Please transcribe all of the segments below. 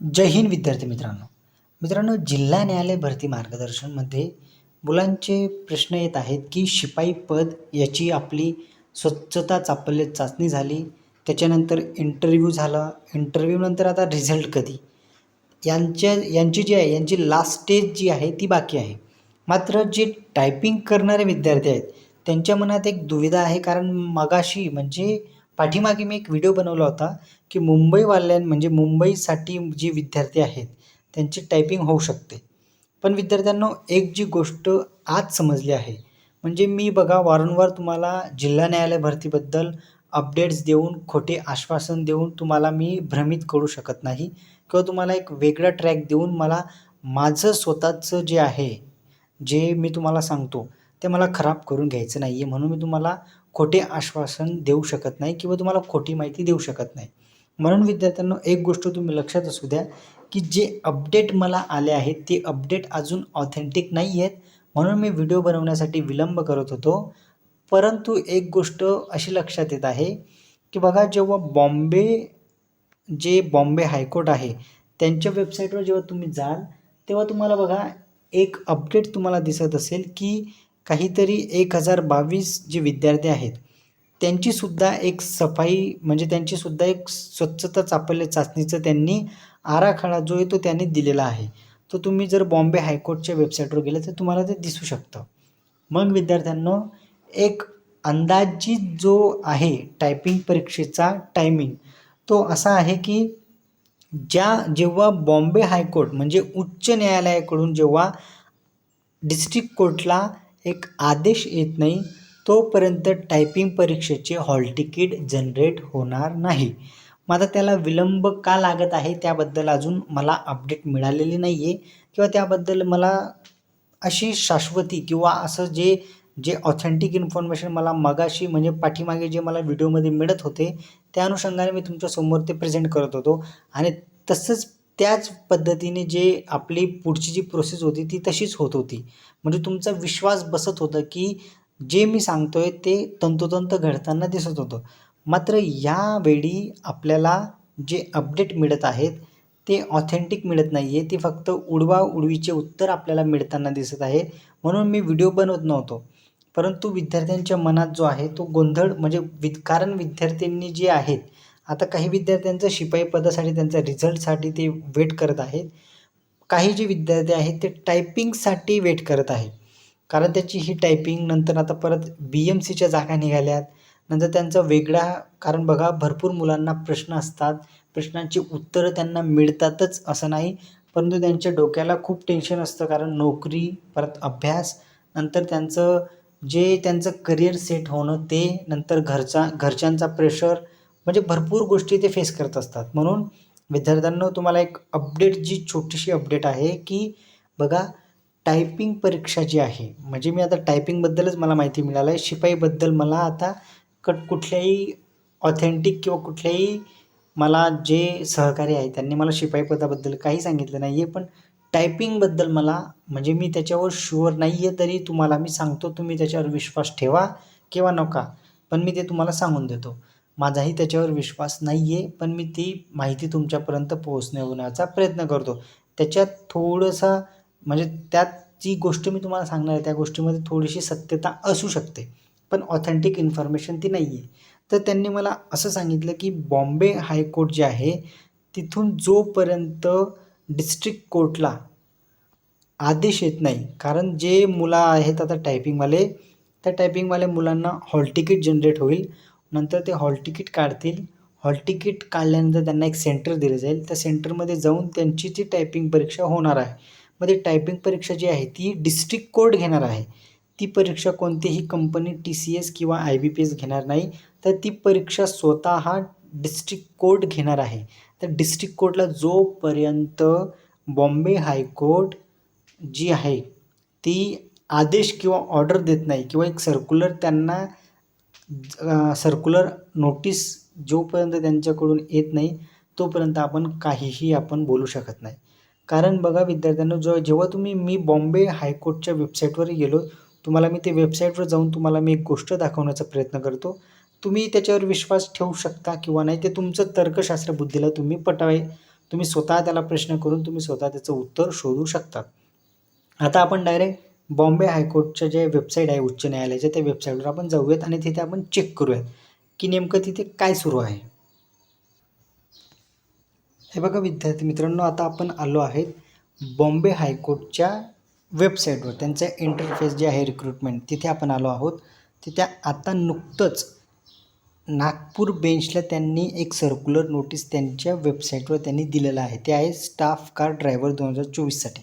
जय हिंद विद्यार्थी मित्रांनो. मित्रांनो जिल्हा न्यायालय भरती मार्गदर्शनमध्ये मुलांचे प्रश्न येत आहेत की शिपाई पद याची आपली स्वच्छता चापल्य चाचणी झाली त्याच्यानंतर इंटरव्ह्यू झाला इंटरव्ह्यूनंतर आता रिझल्ट कधी? यांच्या यांची जी आहे यांची लास्ट स्टेज जी आहे ती बाकी आहे. मात्र जे टायपिंग करणारे विद्यार्थी आहेत त्यांच्या मनात एक दुविधा आहे कारण मगाशी म्हणजे पाठीमागे मी एक व्हिडिओ बनवला होता की मुंबईवाल्यां म्हणजे मुंबईसाठी जी विद्यार्थी आहेत त्यांची टायपिंग होऊ शकते. पण विद्यार्थ्यांना एक जी गोष्ट आज समजली आहे म्हणजे मी बघा वारंवार तुम्हाला जिल्हा न्यायालय भरतीबद्दल अपडेट्स देऊन खोटे आश्वासन देऊन तुम्हाला मी भ्रमित करू शकत नाही किंवा तुम्हाला एक वेगळा ट्रॅक देऊन मला माझं स्वतःचं जे आहे जे मी तुम्हाला सांगतो ते मला खराब करून घ्यायचं नाही आहे म्हणून मी तुम्हाला खोटे आश्वासन देऊ शकत नाही किंवा तुम्हाला खोटी माहिती देऊ शकत नाही. म्हणून विद्यार्थ्यांनो एक गोष्ट तुम्ही लक्षात असू द्या की जे अपडेट मला आले आहेत ते अपडेट अजून ऑथेंटिक नाही आहेत. म्हणून मी व्हिडिओ बनवण्यासाठी विलंब करत होतो. परंतु एक गोष्ट अशी लक्षात येत आहे की बघा जेव्हा बॉम्बे जे बॉम्बे हायकोर्ट आहे त्यांच्या वेबसाईटवर जेव्हा तुम्ही जाल तेव्हा तुम्हाला बघा एक अपडेट तुम्हाला दिसत असेल की काहीतरी एक हजार बावीस जे विद्यार्थी आहेत त्यांचीसुद्धा एक सफाई म्हणजे त्यांचीसुद्धा एक स्वच्छता चापल्य चाचणीचं त्यांनी आराखडा जो आहे तो त्यांनी दिलेला आहे. तो तुम्ही जर बॉम्बे हायकोर्टच्या वेबसाईटवर गेलं तर तुम्हाला ते दिसू शकतं. मग विद्यार्थ्यांनो एक अंदाजित जो आहे टायपिंग परीक्षेचा टायमिंग तो असा आहे की ज्या जेव्हा बॉम्बे हायकोर्ट म्हणजे उच्च न्यायालयाकडून जेव्हा डिस्ट्रिक्ट कोर्टला एक आदेश येत नाही तोपर्यंत टायपिंग परीक्षेचे हॉल तिकीट जनरेट होणार नाही. मग आता त्याला विलंब का लागत आहे त्याबद्दल अजून मला अपडेट मिळालेली नाही आहे किंवा त्याबद्दल मला अशी शाश्वती किंवा असं जे जे ऑथेंटिक इन्फॉर्मेशन मला मगाशी म्हणजे पाठीमागे जे मला व्हिडिओमध्ये मिळत होते त्या अनुषंगाने मी तुमच्यासमोर ते प्रेझेंट करत होतो. आणि तसंच त्याच पद्धतीने जे आपली पुढची जी प्रोसेस होती ती तशीच होत होती. म्हणजे तुमचा विश्वास बसत होतं की जे मी सांगतो आहे ते तंतोतंत घडताना दिसत होतं. मात्र यावेळी आपल्याला जे अपडेट मिळत आहेत ते ऑथेंटिक मिळत नाही आहे ती फक्त उडवा उडवीचे उत्तर आपल्याला मिळताना दिसत आहे. म्हणून मी व्हिडिओ बनवत नव्हतो. परंतु विद्यार्थ्यांच्या मनात जो आहे तो गोंधळ म्हणजे विद कारण विद्यार्थ्यांनी जे आहेत आता काही विद्यार्थ्यांचं शिपाई पदासाठी त्यांच्या रिझल्टसाठी ते वेट करत आहेत. काही जे विद्यार्थी आहेत ते टायपिंगसाठी वेट करत आहेत. कारण त्याची ही टायपिंग नंतर आता परत बी एम सीच्या जागा निघाल्यात. नंतर त्यांचा वेगळा कारण बघा भरपूर मुलांना प्रश्न असतात. प्रश्नांची उत्तरं त्यांना मिळतातच असं नाही. परंतु त्यांच्या डोक्याला खूप टेन्शन असतं कारण नोकरी परत अभ्यास नंतर त्यांचं जे त्यांचं करिअर सेट होणं ते नंतर घरचा घरच्यांचा प्रेशर म्हणजे भरपूर गोष्टी ते फेस करत असतात. म्हणून विद्यार्थ्यांना तुम्हाला एक अपडेट जी छोटीशी अपडेट आहे की बघा टायपिंग परीक्षा जी आहे म्हणजे मी आता टायपिंगबद्दलच मला माहिती मिळालं आहे शिपाईबद्दल मला आता कट कुठल्याही ऑथेंटिक किंवा कुठल्याही मला जे सहकारी आहे त्यांनी मला शिपाई पदाबद्दल काही सांगितलं नाही आहे पण टायपिंगबद्दल मला म्हणजे मी त्याच्यावर शुअर नाही आहे तरी तुम्हाला मी सांगतो तुम्ही त्याच्यावर विश्वास ठेवा किंवा नका. पण मी ते तुम्हाला सांगून देतो. माझाही त्याच्यावर विश्वास नाही आहे पण मी ती माहिती तुमच्यापर्यंत पोहोचण्याचा प्रयत्न करतो. त्याच्यात थोडंसं म्हणजे त्यात जी गोष्ट मी तुम्हाला सांगणार आहे त्या गोष्टीमध्ये थोडीशी सत्यता असू शकते पण ऑथेंटिक इन्फॉर्मेशन ती नाही आहे तर त्यांनी मला असं सांगितलं की बॉम्बे हायकोर्ट जे आहे तिथून जोपर्यंत डिस्ट्रिक्ट कोर्टला आदेश येत नाही कारण जे मुलं आहेत आता टायपिंगवाले त्या टायपिंगवाल्या मुलांना हॉल तिकीट जनरेट होईल. नंतर ते हॉल तिकीट काढतील. हॉल तिकीट काढल्यानंतर त्यांना एक सेंटर दिलं जाईल. त्या सेंटरमध्ये जाऊन त्यांची जी टायपिंग परीक्षा होणार आहे मग ती टायपिंग परीक्षा जी आहे ती डिस्ट्रिक्ट कोर्ट घेणार आहे. ती परीक्षा कोणतीही कंपनी टी सी एस किंवा आय बी पी एस घेणार नाही. तर ती परीक्षा स्वतः हा डिस्ट्रिक्ट कोर्ट घेणार आहे. तर डिस्ट्रिक्ट कोर्टला जोपर्यंत बॉम्बे हायकोर्ट जी आहे ती आदेश किंवा ऑर्डर देत नाही किंवा एक सर्क्युलर त्यांना सर्क्युलर नोटीस जोपर्यंत त्यांच्याकडून येत नाही तोपर्यंत आपण काहीही आपण बोलू शकत नाही. कारण बघा विद्यार्थ्यांना जो जेव्हा तुम्ही मी बॉम्बे हायकोर्टच्या वेबसाईटवर गेलो तुम्हाला मी ते वेबसाईटवर जाऊन तुम्हाला मी एक गोष्ट दाखवण्याचा प्रयत्न करतो. तुम्ही त्याच्यावर विश्वास ठेवू शकता किंवा नाही ते तुमचं तर्कशास्त्र बुद्धीला तुम्ही पटावे. तुम्ही स्वतः त्याला प्रश्न करून तुम्ही स्वतः त्याचं उत्तर शोधू शकता. आता आपण डायरेक्ट बॉम्बे हायकोर्टच्या जे वेबसाईट आहे उच्च न्यायालयाच्या त्या वेबसाईटवर आपण जाऊयात आणि तिथे आपण चेक करूयात की नेमकं तिथे काय सुरू आहे. हे बघा विद्यार्थी मित्रांनो आता आपण आलो आहेत बॉम्बे हायकोर्टच्या वेबसाईटवर. त्यांचं इंटरफेस जे आहे रिक्रुटमेंट तिथे आपण आलो आहोत. तिथे आता नुकतंच नागपूर बेंचला त्यांनी एक सर्क्युलर नोटीस त्यांच्या वेबसाईटवर त्यांनी दिलेलं आहे. ते आहे स्टाफ कार ड्रायव्हर दोन हजार चोवीससाठी.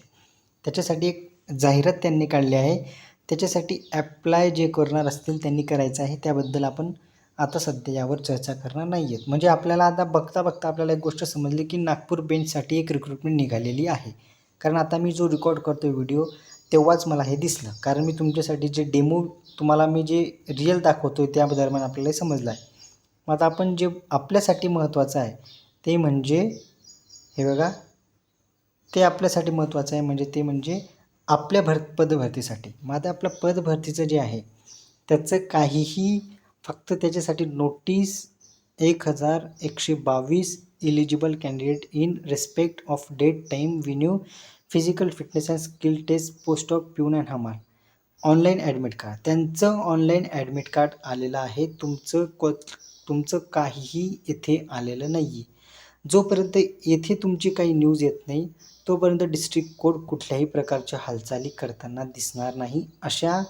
त्याच्यासाठी एक जाहिरात त्यांनी काढली आहे. त्याच्यासाठी ॲप्लाय जे करणार असतील त्यांनी करायचं आहे. त्याबद्दल आपण आता सध्या यावर चर्चा करणार नाही आहेत म्हणजे आपल्याला आता बघता बघता आपल्याला एक गोष्ट समजली की नागपूर बेंचसाठी एक रिक्रुटमेंट निघालेली आहे. कारण आता मी जो रेकॉर्ड करतो व्हिडिओ तेव्हाच मला हे दिसलं. कारण मी तुमच्यासाठी जे डेमो तुम्हाला मी जे रिअल दाखवतो त्या दरम्यान आपल्याला समजलं आहे. मग आता आपण जे आपल्यासाठी महत्त्वाचं आहे ते म्हणजे हे बघा ते आपल्यासाठी महत्त्वाचं आहे. म्हणजे ते म्हणजे आपल्या भर पदभरतीसाठी. मग आता आपलं पदभरतीचं जे आहे त्याचं काहीही फक्त त्याच्यासाठी नोटीस एक हजार एकशे बावीस eligible candidate in respect of date time venue physical fitness and skill test post of peon and हमाल ऑनलाईन ॲडमिट कार्ड त्यांचं ऑनलाईन ॲडमिट कार्ड आलेलं आहे. तुमचं को तुमचं काहीही येथे आलेलं नाही आहे जोपर्यंत येथे तुमची काही न्यूज येत नाही तोपर्यंत डिस्ट्रिक्ट कोर्ट कुठल्याही प्रकारच्या हालचाली करताना दिसणार नाही. अशा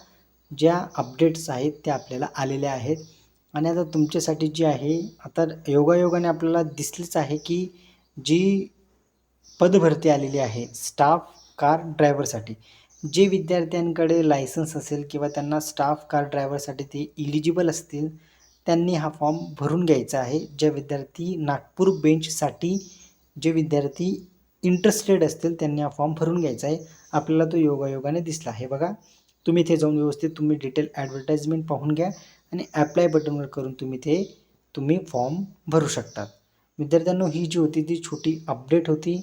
ज्या अपडेट्स आहेत त्या आपल्याला आलेल्या आहेत. आणि आता तुमच्यासाठी जी आहे आता योगायोगाने आपल्याला दिसलीच आहे की जी पदभरती आलेली आहे स्टाफ कार ड्रायव्हरसाठी जे विद्यार्थ्यांकडे लायसन्स असेल किंवा त्यांना स्टाफ कार ड्रायव्हरसाठी ते इलिजिबल असतील त्यांनी हा फॉर्म भरून घ्यायचा आहे. ज्या विद्यार्थी नागपूर बेंचसाठी जे विद्यार्थी इंटरेस्टेड असतील त्यांनी हा फॉर्म भरून घ्यायचा आहे. आपल्याला तो योगायोगाने दिसला आहे. बघा तुम्ही इथे जाऊन व्यवस्थित तुम्ही डिटेल ॲडव्हर्टाईजमेंट पाहून घ्या आणि ॲप्लाय बटनवर करून तुम्ही ते तुम्ही फॉर्म भरू शकतात विद्यार्थ्यांनो ही जी होती ती छोटी अपडेट होती.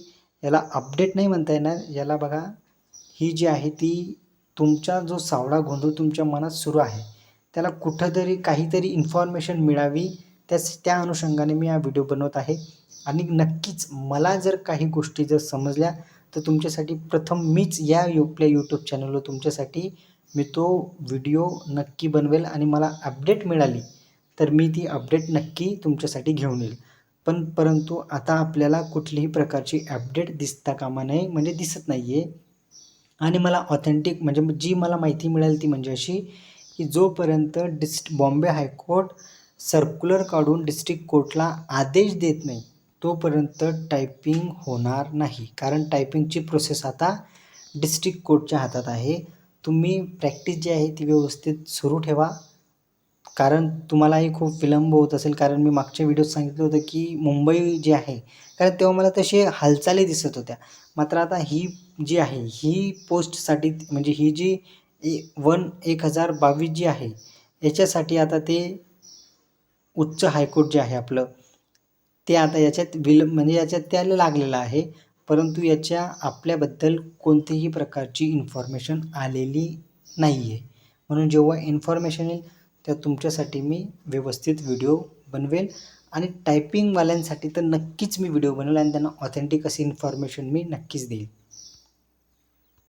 याला अपडेट नाही म्हणता येणार. याला बघा ही जी आहे ती तुमचा जो सावळा गोंधळ तुमच्या मनात सुरू आहे त्याला कुठंतरी काहीतरी इन्फॉर्मेशन मिळावी त्याच त्या अनुषंगाने मी हा व्हिडिओ बनवत आहे. आणि नक्कीच मला जर काही गोष्टी जर समजल्या तर तुमच्यासाठी प्रथम मीच या यू आपल्या यूट्यूब चॅनलवर तुमच्यासाठी मी तो व्हिडिओ नक्की बनवेल आणि मला अपडेट मिळाली तर मी ती अपडेट नक्की तुमच्यासाठी घेऊन येईल. पण परंतु आता आपल्याला कुठलीही प्रकारची अपडेट दिसता कामा नये म्हणजे दिसत नाही आहे आणि मला ऑथेंटिक म्हणजे जी मला माहिती मिळेल ती म्हणजे अशी की जोपर्यंत dist Bombay high court circular काढून डिस्ट्रिक्ट कोर्टला आदेश देत नाही तोपर्यंत टायपिंग होणार नाही. कारण टायपिंगची प्रोसेस आता डिस्ट्रिक्ट कोर्टच्या हातात आहे. तुम्ही प्रॅक्टिस जी आहे ती व्यवस्थित सुरू ठेवा. कारण तुम्हालाही खूप विलंब होत असेल. कारण मी मागच्या व्हिडिओत सांगितलं होतं की मुंबई जी आहे कारण तेव्हा मला तसे हालचाली दिसत होत्या. मात्र आता ही जी आहे ही पोस्टसाठी म्हणजे ही जी ए वन एक हजार बावीस जी आहे याच्यासाठी आता ते उच्च हायकोर्ट जे आहे आपलं ते आता याच्यात विलंब म्हणजे याच्यात त्याला लागलेलं आहे. परंतु याच्या आपल्याबद्दल कोणतीही प्रकारची इन्फॉर्मेशन आलेली नाही आहे म्हणून जेव्हा इन्फॉर्मेशन येईल तेव्हा तुमच्यासाठी मी व्यवस्थित व्हिडिओ बनवेल. आणि टायपिंगवाल्यांसाठी तर नक्कीच मी व्हिडिओ बनवेल आणि त्यांना ऑथेंटिक अशी इन्फॉर्मेशन मी नक्कीच देईल.